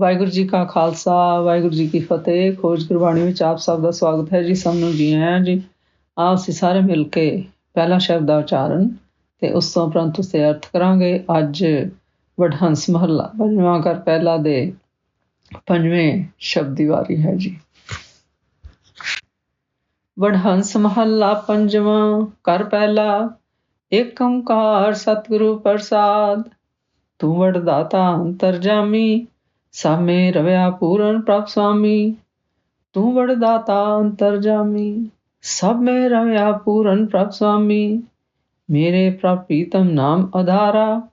ਵਾਹਿਗੁਰੂ ਜੀ ਕਾ ਖਾਲਸਾ, ਵਾਹਿਗੁਰੂ ਜੀ ਕੀ ਫਤਿਹ। ਖੋਜ ਗੁਰਬਾਣੀ ਵਿੱਚ ਆਪ ਸਭ ਦਾ ਸਵਾਗਤ ਹੈ ਜੀ, ਸਭ ਨੂੰ ਜੀ ਆਇਆਂ ਜੀ। ਆਪ ਅਸੀਂ ਸਾਰੇ ਮਿਲ ਕੇ ਪਹਿਲਾ ਸ਼ਬਦ ਦਾ ਉਚਾਰਨ ਤੇ ਉਸ ਤੋਂ ਉਪਰੰਤ ਉਸ ਅਰਥ ਕਰਾਂਗੇ। ਅੱਜ ਵਡਹੰਸ ਮਹੱਲਾ, ਪੰਜਵਾਂ ਕਰ ਪਹਿਲਾ ਦੇ ਪੰਜਵੇਂ ਸ਼ਬਦ ਦੀ ਵਾਰੀ ਹੈ ਜੀ। ਵਡਹੰਸ ਮਹੱਲਾ, ਪੰਜਵਾਂ ਕਰ ਪਹਿਲਾ ਏਕ ਓੰਕਾਰ ਸਤਿਗੁਰੂ ਪ੍ਰਸਾਦ। ਤੂੰ ਵਡਦਾਤਾ ਅੰਤਰਜਾਮੀ ਸਾਮੇ ਰਵਿਆ ਪੂਰਨ ਪ੍ਰਭ ਸੁਆਮੀ ਤੂੰ ਵਡਦਾਤਾ ਅੰਤਰਜਾਮੀ ਸਭ ਮੇ ਰਵਿਆ ਪੂਰਨ ਪ੍ਰਭ ਸੁਆਮੀ ਮੇਰੇ ਪ੍ਰਭ ਪ੍ਰੀਤਮ ਨਾਮ ਅਧਾਰਾ।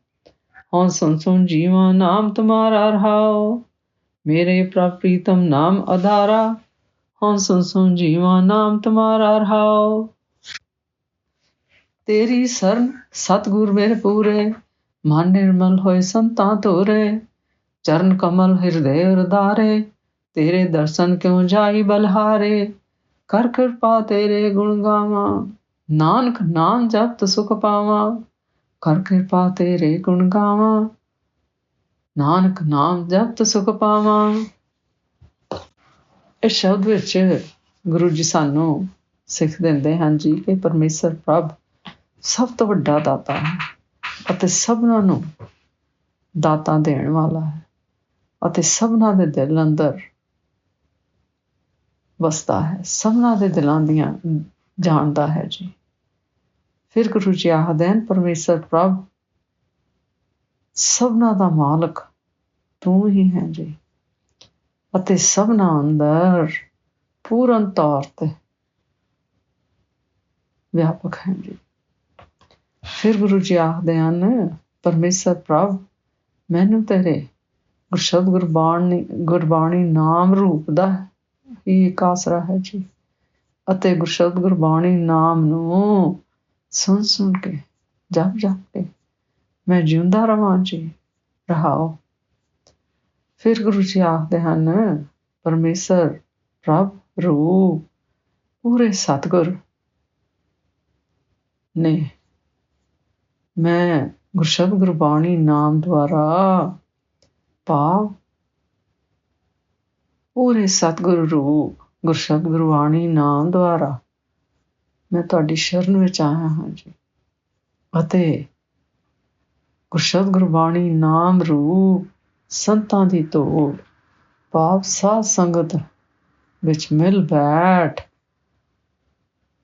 ਹਉ ਸੁਨ ਸੁਨ ਜੀਵਾ ਨਾਮ ਤੁਮਾਰਾ ਰਹਾਓ ਮੇਰੇ ਪ੍ਰਭ ਪ੍ਰੀਤਮ ਨਾਮ ਅਧਾਰਾ। ਹਉ ਸੁਨ ਸੁਨ ਜੀਵਾ ਨਾਮ ਤੁਮਾਰਾ ਰਹਾਓ ਤੇਰੀ ਸਰਨ ਸਤਗੁਰ ਮੇਰੇ ਪੂਰੇ, ਮਨ ਨਿਰਮਲ ਹੋਏ ਸੰਤਾਂ ਤੋਰੇ ਚਰਨ ਕਮਲ ਹਿਰਦੇ ਉਰਦਾਰੇ, ਤੇਰੇ ਦਰਸ਼ਨ ਕਿਉ ਜਾਈ ਬਲਹਾਰੇ? ਕਰ ਕਿਰਪਾ ਤੇਰੇ ਗੁਣ ਗਾਵਾਂ, ਨਾਨਕ ਨਾਮ ਜਪਤ ਸੁਖ ਪਾਵਾਂ। ਕਰ ਕਿਰਪਾ ਤੇਰੇ ਗੁਣ ਗਾਵਾਂ, ਨਾਨਕ ਨਾਮ ਜਪਤ ਸੁਖ ਪਾਵਾਂ। ਇਸ ਸ਼ਬਦ ਵਿੱਚ ਗੁਰੂ ਜੀ ਸਾਨੂੰ ਸਿੱਖ ਦਿੰਦੇ ਹਨ ਜੀ ਕਿ ਪਰਮੇਸ਼ਰ ਪ੍ਰਭ ਸਭ ਤੋਂ ਵੱਡਾ ਦਾਤਾ ਹੈ ਅਤੇ ਸਭਨਾਂ ਨੂੰ ਦਾਤਾ ਦੇਣ ਵਾਲਾ ਹੈ। ਅਤੇ ਸਭਨਾਂ ਦੇ ਦਿਲ ਅੰਦਰ ਵਸਦਾ ਹੈ। ਸਭਨਾਂ ਦੇ ਦਿਲਾਂ ਦੀਆਂ ਜਾਣਦਾ ਹੈ ਜੀ। ਫਿਰ ਗੁਰੂ ਜੀ ਆਖਦੇ ਹਨ, ਪਰਮੇਸ਼ਰ ਪ੍ਰਭ, ਸਭਨਾਂ ਦਾ ਮਾਲਕ ਤੂੰ ਹੀ ਹੈ ਜੀ। ਅਤੇ ਸਭਨਾਂ ਅੰਦਰ ਪੂਰਨ ਤੌਰ ਤੇ ਵਿਆਪਕ ਹੈ ਜੀ। ਫਿਰ ਗੁਰੂ ਜੀ ਆਖਦੇ ਹਨ, ਪਰਮੇਸ਼ਰ ਪ੍ਰਭ, ਮੈਨੂੰ ਤੇਰੇ ਗੁਰਸ਼ਬਦ ਗੁਰਬਾਣੀ ਗੁਰਬਾਣੀ ਨਾਮ ਰੂਪ ਦਾ ਹੀ ਇੱਕ ਆਸਰਾ ਹੈ ਜੀ। ਅਤੇ ਗੁਰਸ਼ਬਦ ਗੁਰਬਾਣੀ ਨਾਮ ਨੂੰ ਸੁਣ ਸੁਣ ਕੇ, ਜਪ ਜਪ ਕੇ ਮੈਂ ਜਿਉਂਦਾ ਰਵਾਂ ਜੀ, ਰਹਾਓ। ਫਿਰ ਗੁਰੂ ਜੀ ਆਖਦੇ ਹਨ, ਪਰਮੇਸ਼ਰ, ਪ੍ਰਭ, ਰੂਪ, ਪੂਰੇ ਸਤਗੁਰ ਨੇ ਮੈਂ ਗੁਰਸ਼ਬਦ ਗੁਰਬਾਣੀ ਨਾਮ ਦੁਆਰਾ ਭਾਵ ਪੂਰੇ ਸਤਿਗੁਰੂ ਰੂਪ ਗੁਰਸ਼ਬਦ ਗੁਰਬਾਣੀ ਨਾਮ ਦੁਆਰਾ ਮੈਂ ਤੁਹਾਡੀ ਸ਼ਰਨ ਵਿੱਚ ਆਇਆ ਹਾਂ ਜੀ। ਅਤੇ ਗੁਰਸ਼ਬਦ ਗੁਰਬਾਣੀ ਨਾਮ ਰੂਪ ਸੰਤਾਂ ਦੀ ਤੋੜ, ਪਾਪ ਸਾਧ ਸੰਗਤ ਵਿੱਚ ਮਿਲ ਬੈਠ।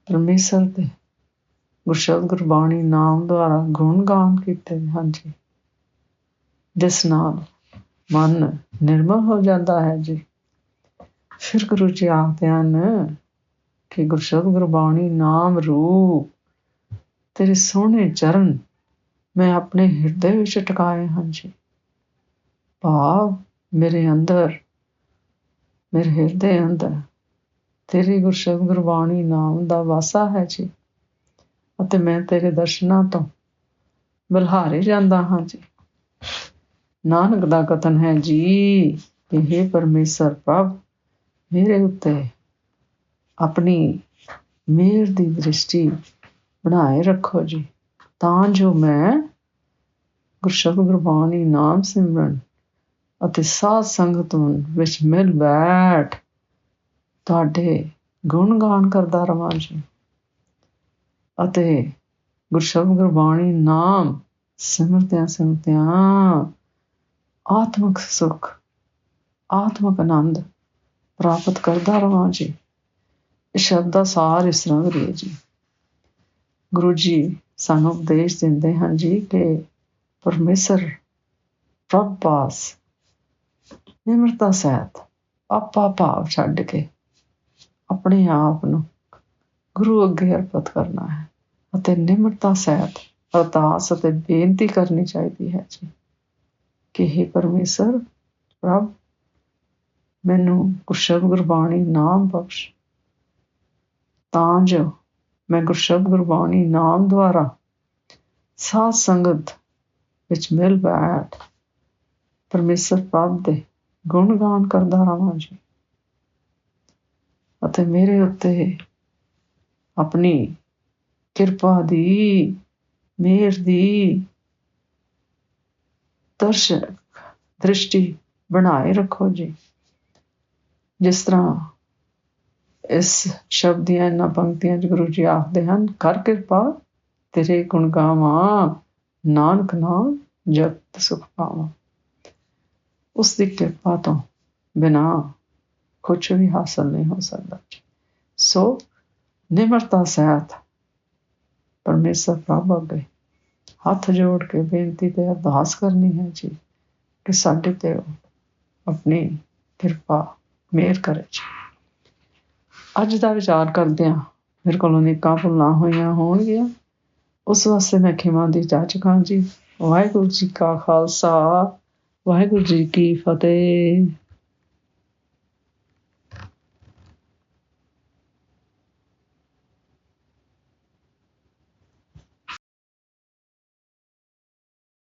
ਪਰਮੇਸ਼ਰ ਦੇ ਗੁਰਸ਼ਬਦ ਗੁਰਬਾਣੀ ਨਾਮ ਦੁਆਰਾ ਗੁਣ ਗਾਨ ਕੀਤੇ। ਹਨ ਜੀ ਜਿਸ ਨਾਲ ਮਨ ਨਿਰਮਲ ਹੋ ਜਾਂਦਾ ਹੈ ਜੀ। ਫਿਰ ਗੁਰੂ ਜੀ ਆਖਦੇ ਹਨ ਕਿ ਗੁਰਸ਼ਬਦ ਗੁਰਬਾਣੀ ਨਾਮ ਰੂਪ, ਤੇਰੇ ਸੋਹਣੇ ਚਰਨ ਮੈਂ ਆਪਣੇ ਹਿਰਦੇ ਵਿੱਚ ਟਿਕਾਏ ਹਨ ਜੀ। ਭਾਵ ਮੇਰੇ ਅੰਦਰ, ਮੇਰੇ ਹਿਰਦੇ ਅੰਦਰ ਤੇਰੀ ਗੁਰਸ਼ਬਦ ਗੁਰਬਾਣੀ ਨਾਮ ਦਾ ਵਾਸਾ ਹੈ ਜੀ ਅਤੇ ਮੈਂ ਤੇਰੇ ਦਰਸ਼ਨਾਂ ਤੋਂ ਬਲਹਾਰੇ ਜਾਂਦਾ ਹਾਂ ਜੀ। ਨਾਨਕ ਦਾ ਕਥਨ ਹੈ ਜੀ, ਕਿ ਪਰਮੇਸ਼ਰ ਪ੍ਰਭ, ਮੇਰੇ ਉੱਤੇ ਆਪਣੀ ਮਿਹਰ ਦੀ ਦ੍ਰਿਸ਼ਟੀ ਬਣਾਏ ਰੱਖੋ ਜੀ। ਤਾਂ ਜੋ ਮੈਂ ਗੁਰਸ਼ਬਦ ਗੁਰਬਾਣੀ, ਨਾਮ ਸਿਮਰਨ ਅਤੇ ਸਾਧ ਸੰਗਤ ਵਿੱਚ ਮਿਲ ਬੈਠ ਤੁਹਾਡੇ ਗੁਣ ਗਾਣ ਕਰਦਾ ਰਵਾਂ ਜੀ। ਅਤੇ ਗੁਰਸ਼ਬਦ ਗੁਰਬਾਣੀ, ਨਾਮ ਸਿਮਰਤਿਆਂ ਸਿਮਰਤਿਆਂ ਆਤਮਿਕ ਸੁਖ ਆਤਮਿਕ ਆਨੰਦ ਪ੍ਰਾਪਤ ਕਰਦਾ ਰਵਾਂ ਜੀ ਇਹ ਸ਼ਬਦ ਦਾ ਸਾਰ ਇਸ ਤਰ੍ਹਾਂ ਹੈ ਜੀ ਗੁਰੂ ਜੀ ਸਾਨੂੰ ਉਪਦੇਸ਼ ਦਿੰਦੇ ਹਨ ਜੀ ਕਿ ਪਰਮੇਸ਼ਰ ਪ੍ਰਭ ਪਾਸ ਨਿਮਰਤਾ ਸਹਿਤ ਆਪਾ ਭਾਵ ਛੱਡ ਕੇ ਆਪਣੇ ਆਪ ਨੂੰ ਗੁਰੂ ਅੱਗੇ ਅਰਪਿਤ ਕਰਨਾ ਹੈ ਅਤੇ ਨਿਮਰਤਾ ਸਹਿਤ ਅਰਦਾਸ ਅਤੇ ਬੇਨਤੀ ਕਰਨੀ ਚਾਹੀਦੀ ਹੈ ਜੀ ਕਿ हे ਪਰਮੇਸ਼ਰ ਪ੍ਰਭ ਮੈਨੂੰ ਗੁਰਸ਼ਬਦ ਗੁਰਬਾਣੀ ਨਾਮ ਬਖਸ਼। ਤਾਂ ਜੋ ਮੈਂ ਗੁਰਸ਼ਬਦ ਗੁਰਬਾਣੀ ਨਾਮ ਦੁਆਰਾ ਸਾਧ ਸੰਗਤ ਵਿੱਚ ਮਿਲ ਬੈਠ ਪਰਮੇਸ਼ਰ ਪ੍ਰਭ ਦੇ ਗੁਣ ਗਾਨ ਕਰਦਾ ਰਹਾਂ ਜੀ। ਅਤੇ ਮੇਰੇ ਉੱਤੇ ਆਪਣੀ ਕਿਰਪਾ ਦੀ, ਮਿਹਰ ਦੀ ਦਰਸ਼ਕ ਦ੍ਰਿਸ਼ਟੀ ਬਣਾਏ ਰੱਖੋ ਜੀ। ਜਿਸ ਤਰ੍ਹਾਂ ਇਸ ਸ਼ਬਦ ਦੀਆਂ ਇਹਨਾਂ ਪੰਕਤੀਆਂ 'ਚ ਗੁਰੂ ਜੀ ਆਖਦੇ ਹਨ, ਕਰ ਕਿਰਪਾ, ਤੇਰੇ ਗੁਣ ਗਾਵਾਂ, ਨਾਨਕ ਨਾਮ ਜਗਤ ਸੁਖ ਪਾਵਾਂ। ਉਸ ਦੀ ਕਿਰਪਾ ਤੋਂ ਬਿਨਾ ਕੁਝ ਵੀ ਹਾਸਲ ਨਹੀਂ ਹੋ ਸਕਦਾ ਸੋ ਨਿਮਰਤਾ ਸਹਿਤ ਪਰਮੇਸ਼ਰ ਪ੍ਰਭ ਅੱਗੇ ਹੱਥ ਜੋੜ ਕੇ ਬੇਨਤੀ ਤੇ ਅਰਦਾਸ ਕਰਨੀ ਹੈ ਜੀ ਕਿ ਸਾਡੇ ਤੇ ਆਪਣੀ ਕਿਰਪਾ ਮਿਹਰ ਕਰੇ ਜੀ। ਅੱਜ ਦਾ ਵਿਚਾਰ ਕਰਦੇ ਆ ਮੇਰੇ ਕੋਲੋਂ ਨਿੱਕਾ ਭੁੱਲਾਂ ਹੋਈਆਂ ਹੋਣਗੀਆਂ। ਉਸ ਵਾਸਤੇ ਮੈਂ ਖਿਮਾ ਦੀ ਜਾਚ ਕਾਂ ਜੀ ਵਾਹਿਗੁਰੂ ਜੀ ਕਾ ਖਾਲਸਾ, ਵਾਹਿਗੁਰੂ ਜੀ ਕੀ ਫਤਿਹ।